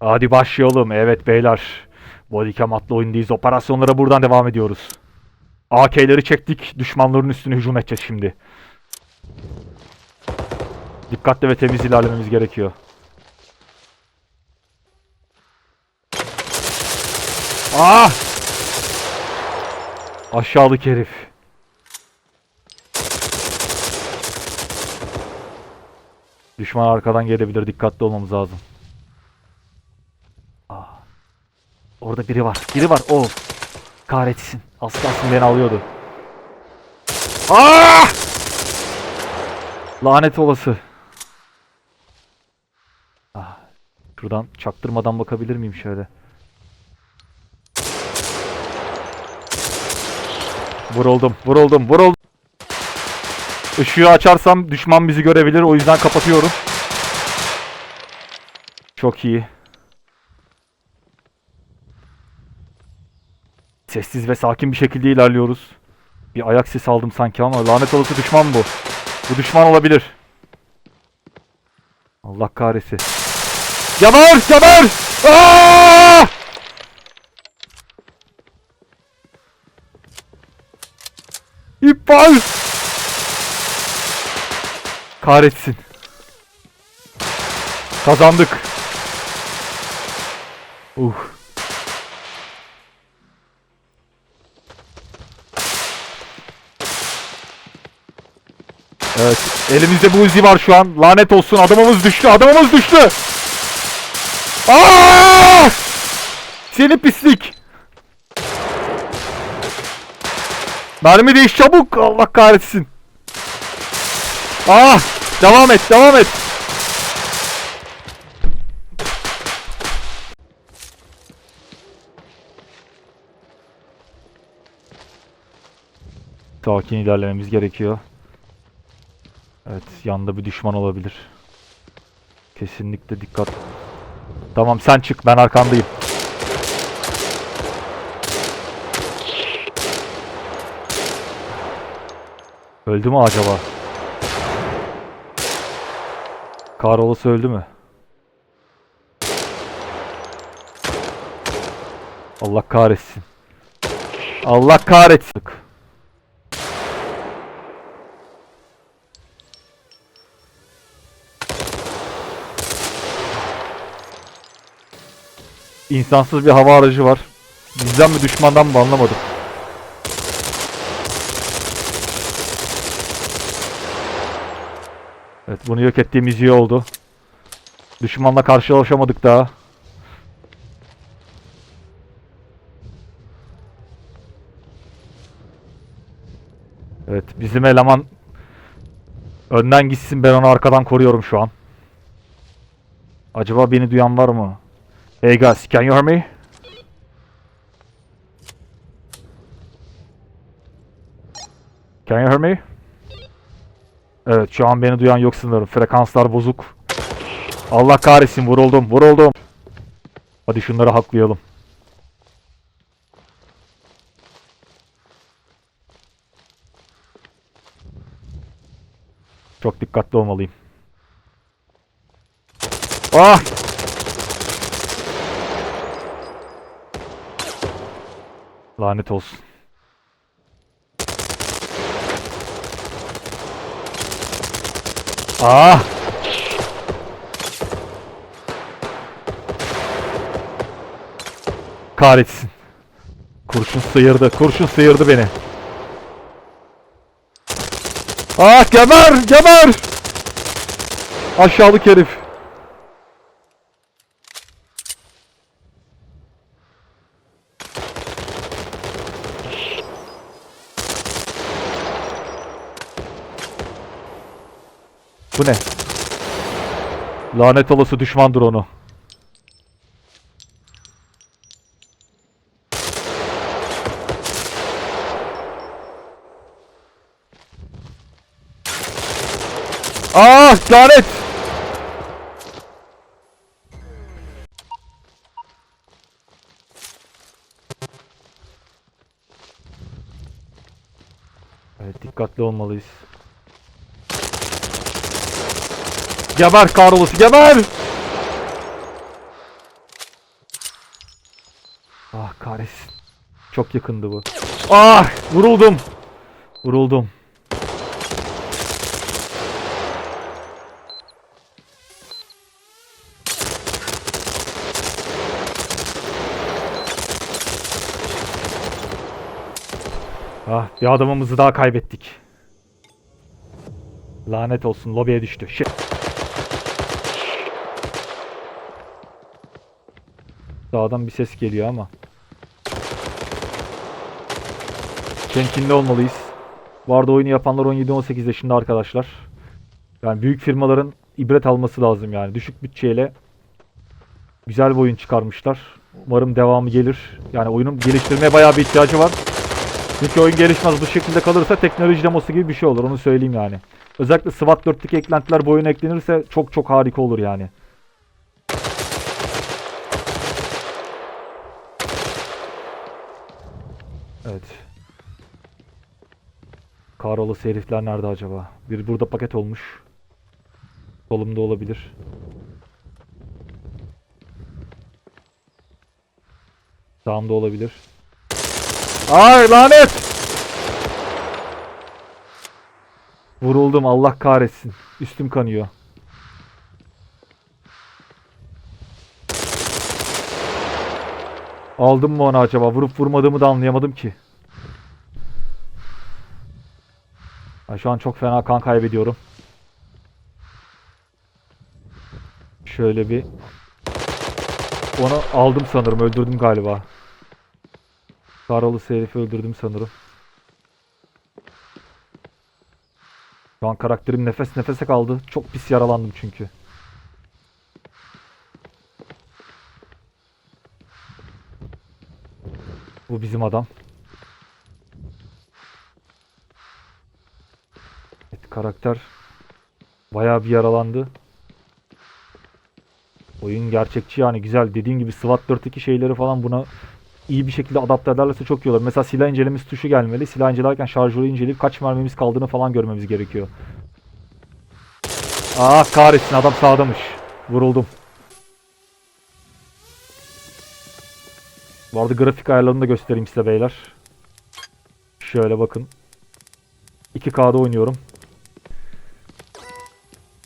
Hadi başlayalım. Evet beyler. Bodycam adlı oyundayız. Operasyonlara buradan devam ediyoruz. AK'leri çektik. Düşmanların üstüne hücum edeceğiz şimdi. Dikkatli ve temiz ilerlememiz gerekiyor. Ah! Aşağılık herif. Düşman arkadan gelebilir. Dikkatli olmamız lazım. Ah. Orada biri var. Biri var. O. Kahretsin. Az kalsın beni alıyordu. Ah! Lanet olası. Ah. Şuradan çaktırmadan bakabilir miyim şöyle? Vuruldum, vuruldum, vuruldum. Işığı açarsam düşman bizi görebilir. O yüzden kapatıyorum. Çok iyi. Sessiz ve sakin bir şekilde ilerliyoruz. Bir ayak sesi aldım sanki ama lanet olası düşman bu. Bu düşman olabilir. Allah kahretsin. Geber! Geber! Aa! İptal! Kahretsin. Kazandık. Uh. Evet. Elimizde bu uzi var şu an. Lanet olsun. Adamımız düştü. Adamımız düştü. Aa! Seni pislik. Mermi değiş çabuk. Allah kahretsin. Ah! Devam et. Devam et. Sakin ilerlememiz gerekiyor. Yanda bir düşman olabilir. Kesinlikle dikkat. Tamam sen çık, ben arkandayım. Öldü mü acaba? Kahrolası öldü mü? Allah kahretsin. Allah kahretsin. İnsansız bir hava aracı var. Bizden mi düşmandan mı anlamadım. Evet bunu yok ettiğimiz iyi oldu. Düşmanla karşılaşamadık daha. Evet bizim eleman önden gitsin ben onu arkadan koruyorum şu an. Acaba beni duyan var mı? Hey guys, can you hear me? Can you hear me? Evet, şu an beni duyan yok sanırım. Frekanslar bozuk. Allah kahretsin, vuruldum, vuruldum. Hadi şunları haklayalım. Çok dikkatli olmalıyım. Ah! Lanet olsun. Ah! Kahretsin. Kurşun sıyırdı. Kurşun sıyırdı beni. Ah geber! Geber! Aşağılık herif. Bu ne? Lanet olası düşman drone'u. Ah lanet! Evet dikkatli olmalıyız. Geber kahrolası geber! Ah kahretsin. Çok yakındı bu. Ah vuruldum. Vuruldum. Ah bir adamımızı daha kaybettik. Lanet olsun lobiye düştü. Shit. Sağdan bir ses geliyor ama. Temkinli olmalıyız. Arada oyunu yapanlar 17-18 yaşında arkadaşlar. Yani büyük firmaların ibret alması lazım yani. Düşük bütçeyle güzel bir oyun çıkarmışlar. Umarım devamı gelir. Yani oyunun geliştirmeye bayağı bir ihtiyacı var. Çünkü oyun gelişmez bu şekilde kalırsa teknoloji demosu gibi bir şey olur onu söyleyeyim yani. Özellikle SWAT 4'teki eklentiler bu oyuna eklenirse çok çok harika olur yani. Evet. Kahrolası herifler nerede acaba? Bir burada paket olmuş. Solumda olabilir. Sağımda olabilir. Ay lanet! Vuruldum Allah kahretsin. Üstüm kanıyor. Aldım mı onu acaba? Vurup vurmadığımı da anlayamadım ki. Ben şu an çok fena kan kaybediyorum. Şöyle bir onu aldım sanırım. Öldürdüm galiba. Karalı herifi öldürdüm sanırım. Şu an karakterim nefes nefese kaldı. Çok pis yaralandım çünkü. Bu bizim adam. Evet, karakter bayağı bir yaralandı. Oyun gerçekçi yani güzel. Dediğim gibi SWAT 4'teki şeyleri falan buna iyi bir şekilde adapte ederlerse çok iyi olur. Mesela silah incelemesi tuşu gelmeli. Silah incelerken şarjörü inceleyip kaç mermimiz kaldığını falan görmemiz gerekiyor. Ah kahretsin adam sağdamış. Vuruldum. Bu arada grafik ayarlarını da göstereyim size beyler. Şöyle bakın. 2K'da oynuyorum.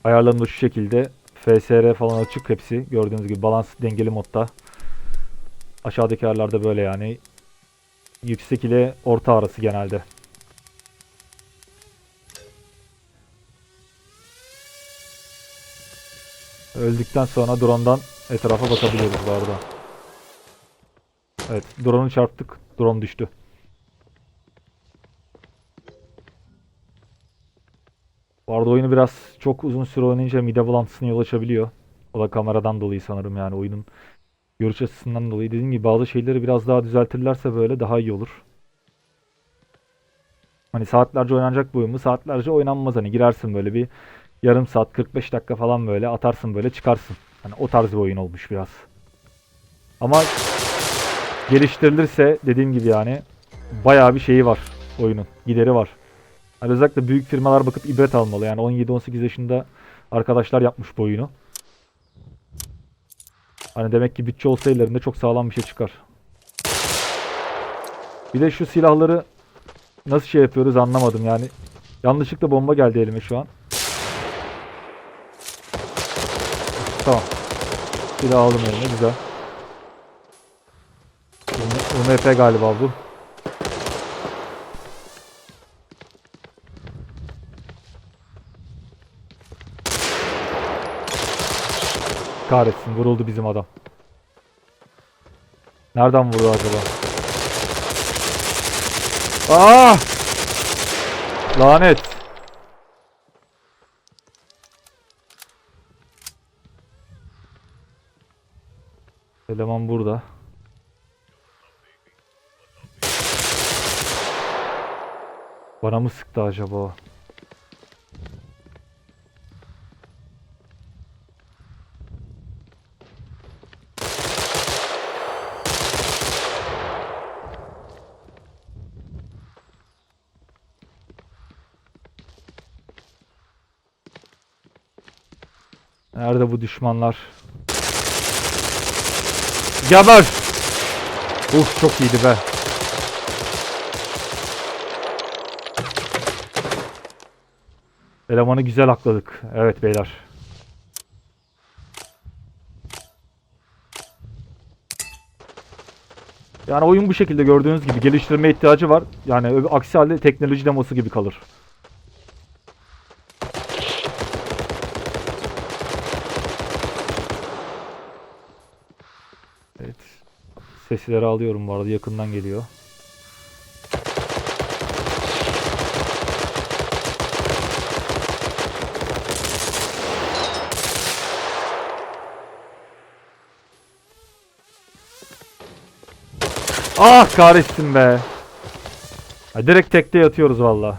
Ayarlarım da şu şekilde. FSR falan açık hepsi. Gördüğünüz gibi balans dengeli modda. Aşağıdaki ayarlarda böyle yani. Yüksek ile orta arası genelde. Öldükten sonra drone'dan etrafa bakabiliyoruz bu arada. Evet, drone'u çarptık. Drone düştü. Bu arada oyunu biraz çok uzun süre oynayınca mide bulantısına yol açabiliyor. O da kameradan dolayı sanırım yani oyunun görüş açısından dolayı. Dediğim gibi bazı şeyleri biraz daha düzeltirlerse böyle daha iyi olur. Hani saatlerce oynanacak bu oyun mu? Saatlerce oynanmaz hani girersin böyle bir yarım saat 45 dakika falan böyle atarsın böyle çıkarsın. Hani o tarz bir oyun olmuş biraz. Ama geliştirilirse dediğim gibi yani bayağı bir şeyi var oyunun. Gideri var. Hani özellikle büyük firmalar bakıp ibret almalı. Yani 17-18 yaşında arkadaşlar yapmış bu oyunu. Hani demek ki bütçe olsa ellerinde çok sağlam bir şey çıkar. Bir de şu silahları nasıl şey yapıyoruz anlamadım yani. Yanlışlıkla bomba geldi elime şu an. Tamam. Silah aldım elime güzel. UMP galiba bu. Kahretsin vuruldu bizim adam. Nereden vurdu acaba? Aa! Lanet. Eleman burada. Bana mı sıktı acaba? Nerede bu düşmanlar? Geber! Uf çok iyiydi be. Elemanı güzel akladık. Evet beyler. Yani oyun bu şekilde gördüğünüz gibi geliştirme ihtiyacı var. Yani aksi halde teknoloji demosu gibi kalır. Evet. Sesleri alıyorum bu arada yakından geliyor. Ah kahretsin be. Ha, direkt tekte yatıyoruz valla.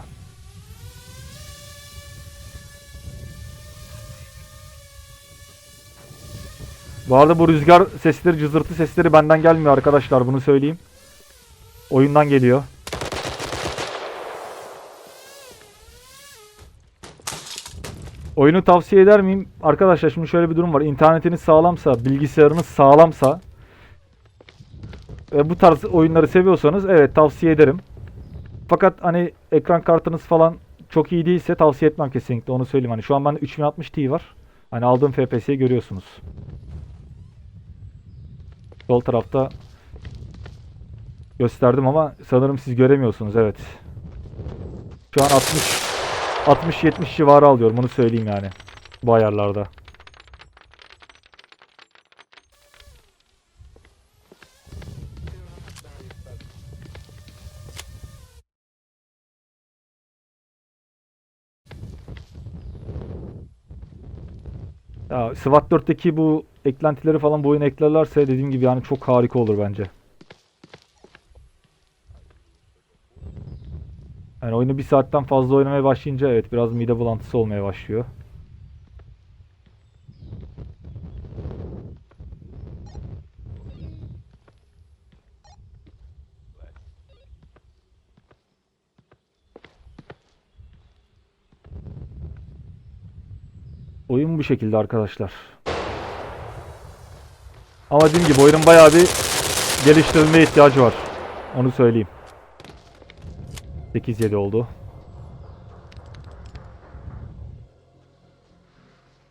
Bu arada bu rüzgar sesleri, cızırtı sesleri benden gelmiyor arkadaşlar bunu söyleyeyim. Oyundan geliyor. Oyunu tavsiye eder miyim? Arkadaşlar şimdi şöyle bir durum var. İnternetiniz sağlamsa, bilgisayarınız sağlamsa e, bu tarz oyunları seviyorsanız evet tavsiye ederim. Fakat hani ekran kartınız falan çok iyi değilse tavsiye etmem kesinlikle onu söyleyeyim. Hani şu an bende 3060 Ti var. Hani aldığım FPS'yi görüyorsunuz. Sol tarafta gösterdim ama sanırım siz göremiyorsunuz evet. Şu an 60 60-70 civarı alıyorum onu söyleyeyim yani. Bu ayarlarda. Ya SWAT 4'teki bu eklentileri falan bu oyuna eklerlerse dediğim gibi yani çok harika olur bence. Yani oyunu bir saatten fazla oynamaya başlayınca evet biraz mide bulantısı olmaya başlıyor. Oyun bu şekilde arkadaşlar. Ama dediğim gibi oyunun bayağı bir geliştirilmeye ihtiyacı var. Onu söyleyeyim. 8-7 oldu.